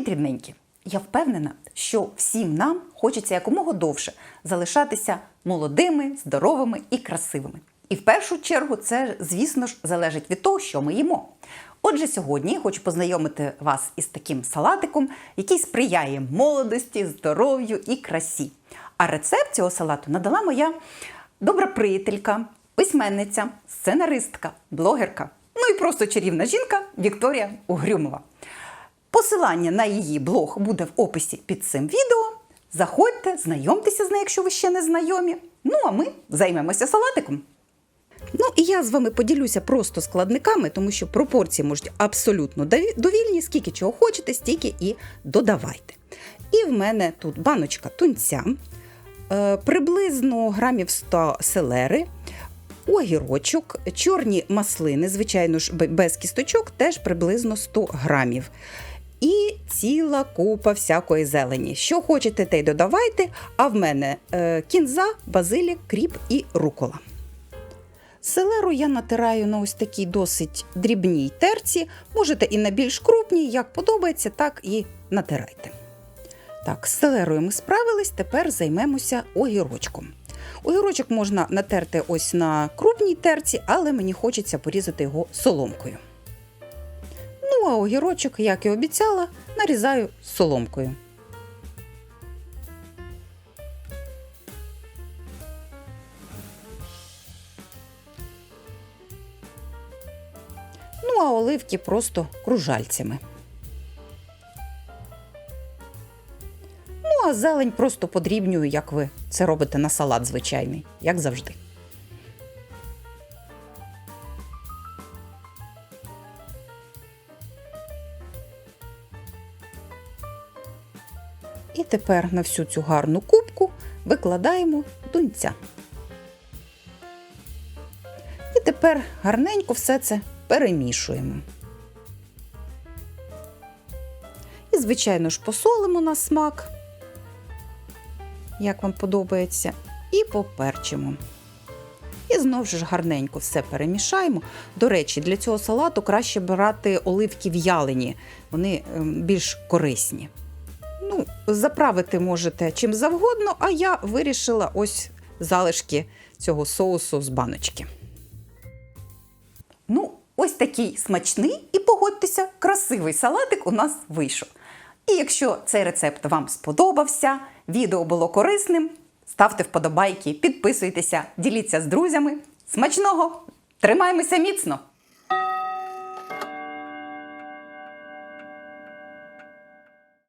Привіт, рідненькі! Я впевнена, що всім нам хочеться якомога довше залишатися молодими, здоровими і красивими. І в першу чергу це, звісно ж, залежить від того, що ми їмо. Отже, сьогодні я хочу познайомити вас із таким салатиком, який сприяє молодості, здоров'ю і красі. А рецепт цього салату надала моя добра приятелька, письменниця, сценаристка, блогерка, ну і просто чарівна жінка Вікторія Угрюмова. Посилання на її блог буде в описі під цим відео. Заходьте, знайомтеся з нею, якщо ви ще не знайомі. Ну а ми займемося салатиком. Ну і я з вами поділюся просто складниками, тому що пропорції можуть абсолютно довільні, скільки чого хочете, стільки і додавайте. І в мене тут баночка тунця, е, приблизно грамів 100 селери, огірочок, чорні маслини, звичайно ж, без кісточок, теж приблизно 100 грамів. Ціла купа всякої зелені. Що хочете, те й додавайте. А в мене е, кінза, базилік, кріп і рукола. Селеру я натираю на ось такій досить дрібній терці. Можете і на більш крупній, як подобається, так і натирайте. Так, з селерою ми справились, тепер займемося огірочком. Огірочок можна натерти ось на крупній терці, але мені хочеться порізати його соломкою. Ну, а огірочок, як і обіцяла, нарізаю соломкою. Ну, а оливки просто кружальцями. Ну, а зелень просто подрібнюю, як ви це робите на салат звичайний, як завжди. І тепер на всю цю гарну кубку викладаємо дунця. І тепер гарненько все це перемішуємо. І, звичайно ж, посолимо на смак, як вам подобається, і поперчимо. І знову ж гарненько все перемішаємо. До речі, для цього салату краще брати оливки в'ялені, вони ем, більш корисні. Заправити можете чим завгодно, а я вирішила ось залишки цього соусу з баночки. Ну, ось такий смачний і погодьтеся, красивий салатик у нас вийшов. І якщо цей рецепт вам сподобався, відео було корисним, ставте вподобайки, підписуйтеся, діліться з друзями. Смачного! Тримаємося міцно!